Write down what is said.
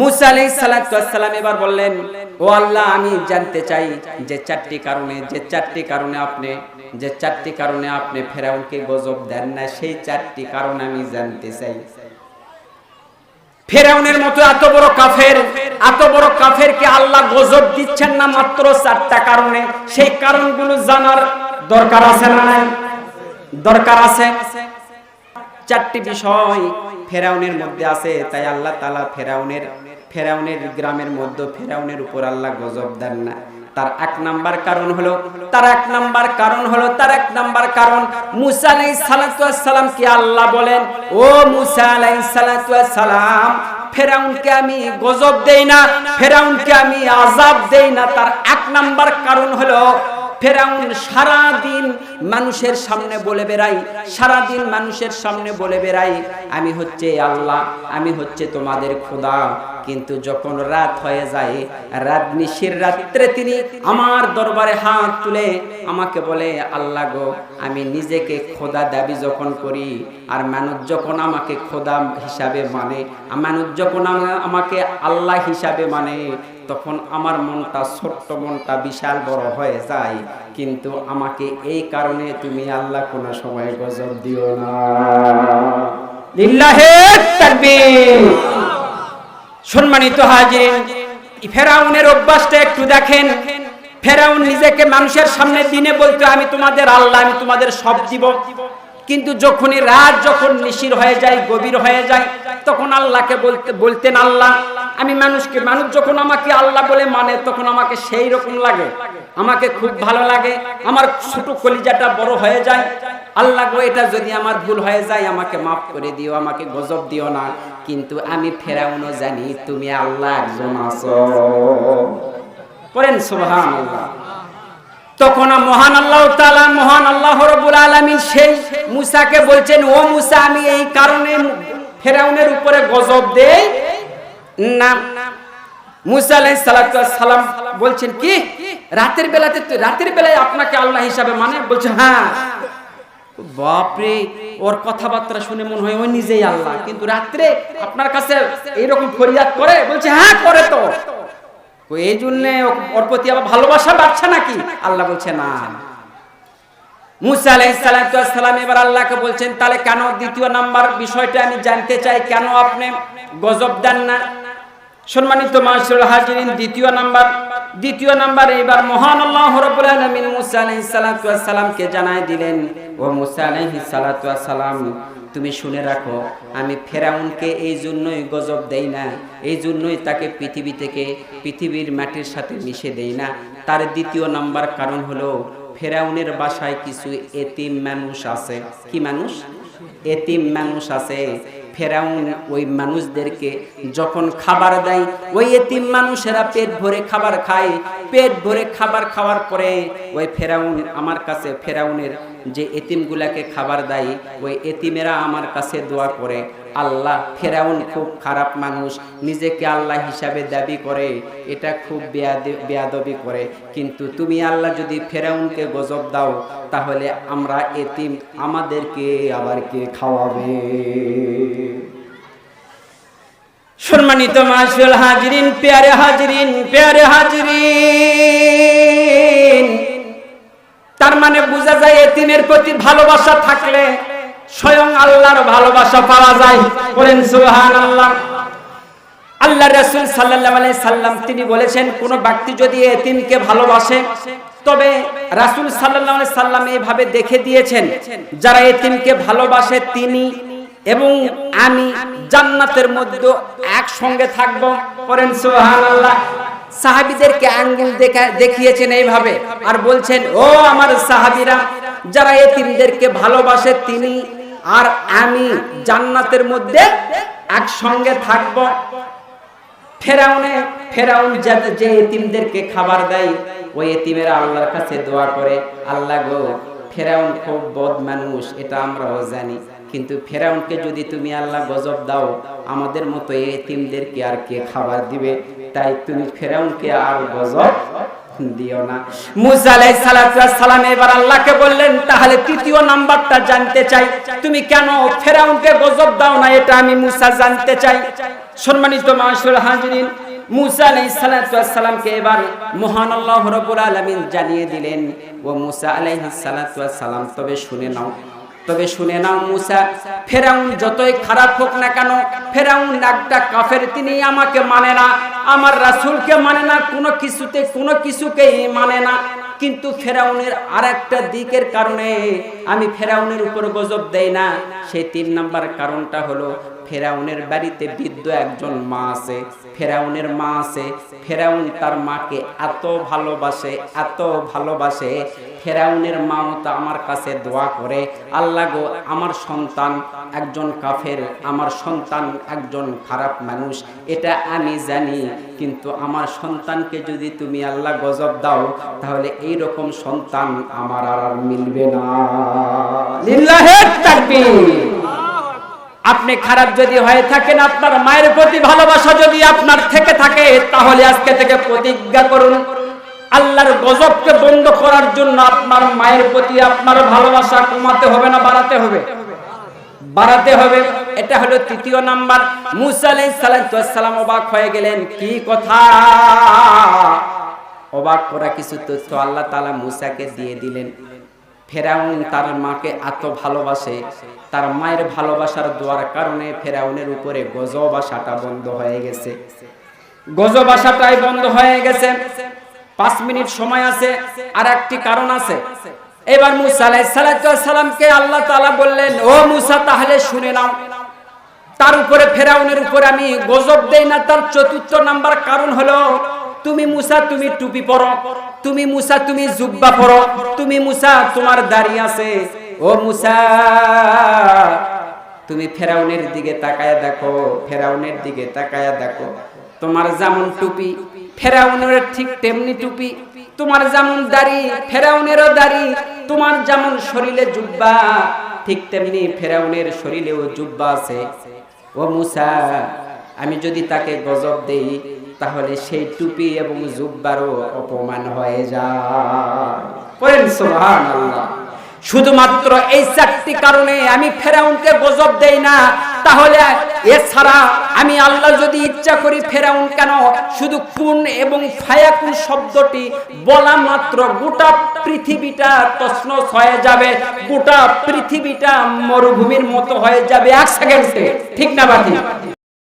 মুসা আলাই সালাম এবার বললেন, ও আল্লাহ, আমি জানতে চাই যে চারটি কারণে, যে চারটি কারণে আপনি, যে চারটি কারণে আপনি ফেরাউনকে গজব দেন না, সেই চারটি কারণ আমি জানতে চাই। ফেরাউনের মতো এত বড় কাফের, এত বড় কাফেরকে আল্লাহ গজব দিচ্ছেন না মাত্র চারটা কারণে, সেই কারণগুলো জানার দরকার আছে না নাই? দরকার আছে? চারটি বিষয় ফেরাউনের মধ্যে আছে, তাই আল্লাহ তালা ফেরাউনের ফেরাউনের গ্রামের মধ্যে ফেরাউনের উপর আল্লাহ গজব দেন না। তার এক নাম্বার কারণ হলো, তার এক নাম্বার কারণ হলো, তার এক নাম্বার কারণ মুসা আলাইহিস সালাতু সালাম কি আল্লাহ বলেন, ও মুসা আলাইহিস সালাতু সালাম, ফেরাউনকে আমি গজব দেই না, ফেরাউনকে আমি আজাব দেই না। তার এক নাম্বার কারণ হলো ফেরাউন সারা দিন মানুষের সামনে বলে বেড়াই সারা দিন মানুষের সামনে বলে বেড়াই আমি হচ্ছে আল্লাহ, আমি হচ্ছে তোমাদের খোদা। কিন্তু যখন রাত হয়ে যায়, রাত নিশির রাত্রে তিনি আমার দরবারে হাত তুলে আমাকে বলে, আল্লাহ গো, আমি নিজেকে খোদা দাবি যখন করি, আর মানুষ যখন আমাকে খোদা হিসাবে মানে মানুষ যখন আমা- আমাকে আল্লাহ হিসাবে মানে তখন আমার মনটা, ছোট্ট মনটা বিশাল বড় হয়ে যায়। কিন্তু আমাকে এই কারণে তুমি আল্লাহ কোনো সময় গজব দিও না। সম্মানিত হাজির ফেরাউনের অভ্যাসটা একটু দেখেন। ফেরাউন নিজেকে মানুষের সামনে দিনে বলতো, আমি তোমাদের আল্লাহ, আমি তোমাদের সব দিব। কিন্তু যখনই রাত যখন নিশির হয়ে যায়, গভীর হয়ে যায় তখন আল্লাহকে বলতে, বলতেন আল্লাহ, আমি মানুষকে, মানুষ যখন আমাকে আল্লাহ বলে মানে তখন আমাকে সেই রকম লাগে। আমাকে খুব ভালো লাগে। আমার ছোট কলিজাটা বড় হয়ে যায়। আল্লাহ গো, এটা যদি আমার ভুল হয়ে যায়, আমাকে মাফ করে দিও, আমাকে গজব দিও না। কিন্তু আমি ফেরাউনও জানি তুমি আল্লাহ একজন করেন সুবহানাল্লাহ। তখন মহান আল্লাহ মহান আল্লাহ রাব্বুল আলামিন সেই মুসাকে বলছেন, ও মুসা, আমি এই কারণে ফেরাউনের উপরে গজব আলাইহিস সালাম বলছেন, কি? রাতের বেলাতে রাতের বেলায় আপনাকে আল্লাহ হিসাবে মানে? বলছে হ্যাঁ। বাপরে, ওর কথাবার্তা শুনে মনে হয় ওই নিজেই আল্লাহ, কিন্তু রাত্রে আপনার কাছে এইরকম ফরিয়াদ করে? বলছে হ্যাঁ করে তো। এই জন্য ওর প্রতি আবার ভালোবাসা বাড়ছে নাকি? আল্লাহ বলছে না। মুসা আলাইসালাম এবার আল্লাহকে বলছেন, তাহলে কেন দ্বিতীয় নাম্বার বিষয়টা আমি জানতে চাই, কেন আপনি গজব দেন না? সম্মানিত মাসুল হাজিরিন, দ্বিতীয় নাম্বার দ্বিতীয় নাম্বার এবার মহান আল্লাহ মুসা আলাইহিস সালাতু সালামকে জানায় দিলেন, ও মুসা আলাইহিস সালাম, তুমি শুনে রাখো, আমি ফেরাউনকে এই জন্যই গজব দেই না, এই জন্যই তাকে পৃথিবী থেকে পৃথিবীর মাটির সাথে মিশে দেই না। তার দ্বিতীয় নাম্বার কারণ হলো ফেরাউনের বাসায় কিছু এতিম মানুষ আছে। কি মানুষ? এতিম মানুষ আছে। ফেরাউন ওই মানুষদেরকে যখন খাবার দেয়, ওই এতিম মানুষেরা পেট ভরে খাবার খায়। পেট ভরে খাবার খাওয়ার পরে ওই ফেরাউন আমার কাছে, ফেরাউনের যে এতিমগুলাকে খাবার দেয়, ওই এতিমেরা আমার কাছে দোয়া করে। আল্লাহ ফেরাউন খুব খারাপ মানুষ, নিজেকে আল্লাহ হিসাবে দাবি করে, এটা খুব বেয়াদবি করে। কিন্তু তুমি আল্লাহ যদি ফেরাউনকে গজব দাও, তাহলে আমরা এতিম, আমাদেরকে আবার কে খাওয়াবে? সম্মানিত মাসুল হাজরিন, পেয়ারে হাজরিন পেয়ারে হাজরিন। তার মানে বোঝা যায় এতিমের প্রতি ভালোবাসা থাকলে স্বয়ং আল্লাহর ভালোবাসা পাওয়া যায়। বলেন সুবহান আল্লাহ আল্লাহ রসুল সাল্লাহ আলাই সাল্লাম তিনি বলেছেন, কোন ব্যক্তি যদি এতিমকে ভালোবাসে, তবে রাসুল সাল্লাহ আলাই সাল্লাম এইভাবে দেখে দিয়েছেন, যারা এতিমকে ভালোবাসে তিনি এবং আমি জান্নাতের মধ্যে একসঙ্গে থাকব। করেন সুবহান আল্লাহ সাহাবিদেরকে আঙ্গুল দেখিয়েছেন এইভাবে আর বলছেন, ও আমার সাহাবিরা, যারা এতিমদেরকে ভালোবাসে, তিনি আর আমি জান্নাতের মধ্যে একসঙ্গে থাকব। ফেরাউনে, ফেরাউন যে- যে এতিমদেরকে খাবার দেয়, ওই এতিমেরা আল্লাহর কাছে দোয়া করে, আল্লাহ গো, ফেরাউন খুব বদ মানুষ, এটা আমরাও জানি। কিন্তু ফেরাউনকে যদি তুমি আল্লাহ গজব দাও, আমাদের মতো এতিমদেরকে আর কে খাবার দিবে? তাই তুমি ফেরাউনকে আর গজব দিও না। মুসা আলাইহিস সালাম এবার আল্লাহকে বললেন, তাহলে তৃতীয় নাম্বারটা জানতে চাই। তুমি কেন ফেরাউনকে গজব দাও না, এটা আমি মুসা জানতে চাই। সম্মানিত মাসুল হাজরিন, মুসা আলামিন জানিয়ে দিলেন, ও মুসা আলাইহিস সালাতু সালাম তবে শুনে নাও। তবে শুনে নাও মুসা, ফেরাউন যতই খারাপ হোক না কেন, ফেরাউন একটা কাফের, তিনি আমাকে মানে না, আমার রাসূলকে মানে না, কোনো কিছুতে কোনো কিছুকেই মানে না। কিন্তু ফেরাউনের আর একটা দিকের কারণে আমি ফেরাউনের উপর গজব দেই না। সেই তিন নাম্বার কারণটা হলো, ফেরাউনের বাড়িতে বৃদ্ধ একজন মা আছে। ফেরাউনের মা আছে। ফেরাউন তার মাকে এত ভালোবাসে এত ভালোবাসে। ফেরাউনের মাও তো আমার কাছে দোয়া করে, আল্লাহ গো, আমার সন্তান একজন কাফের, আমার সন্তান একজন খারাপ মানুষ, এটা আমি জানি। কিন্তু আমার সন্তানকে যদি তুমি আল্লাহ গজব দাও, তাহলে এই রকম সন্তান আমার আর মিলবে না। লিল্লাহের তাকবীর। আপনি খারাপ যদি হয়ে থাকেন, আপনার মায়ের প্রতি ভালোবাসা যদি আপনার থেকে থাকে, তাহলে আজকে থেকে প্রতিজ্ঞা করুন। আল্লাহর গজবকে বন্ধ করার জন্য আপনার মায়ের প্রতি আপনার ভালোবাসা কমাতে হবে না বাড়াতে হবে? বাড়াতে হবে। এটা হলো তৃতীয় নাম্বার। মুসা আলাইহিস সালাতু ওয়াস সালাম অবাক হয়ে গেলেন, কি কথা? অবাক করা কিছু তথ্য আল্লাহ তাআলা মুসাকে দিয়ে দিলেন। ফেরাউন তার মাকে এত ভালোবাসে তার মায়ের ভালোবাসার দোয়ার কারণে ফেরাউনের উপরে গজব আসাটা বন্ধ হয়ে গেছে। গজব আসাটাই বন্ধ হয়ে গেছে। পাঁচ মিনিট সময় আছে আর একটি কারণ আছে। এবার মুসা আলাইহিস সালামকে আল্লাহ তাআলা বললেন, ও মুসা, তাহলে শুনে নাও। তার উপরে, ফেরাউনের উপরে আমি গজব দেই না, তার চতুর্থ নাম্বার কারণ হলো তুমি মুসা, তুমি টুপি পরো। তুমি মুসা, তুমি জুব্বা পরো। তুমি মুসা, তোমার দাড়ি আছে। ও মুসা, তুমি ফেরাউনের দিকে তাকায়া দেখো, ফেরাউনের দিকে তাকায়া দেখো। তোমার যেমন টুপি, ফেরাউনের ঠিক তেমনি টুপি। তোমার যেমন দাড়ি, ফেরাউনেরও দাড়ি। তোমার যেমন শরীরে জুব্বা, ঠিক তেমনি ফেরাউনের শরীরেও জুব্বা আছে। ও মুসা, আমি যদি তাকে গজব দেই তাহলে সেই টুপি এবং জুব্বারও অপমান হয়ে যায়। শুধুমাত্র এই চারটি কারণে আমি ফেরাউনকে গজব দেই না। তাহলে এছাড়া আমি আল্লাহ যদি ইচ্ছা করি ফেরাউন কেন? শুধু কুন এবং ফায়াকুন শব্দটি বলা মাত্র গোটা পৃথিবীটা তছনছ হয়ে যাবে। গোটা পৃথিবীটা মরুভূমির মতো হয়ে যাবে। এক সেকেন্ডে ঠিক না, বাকি?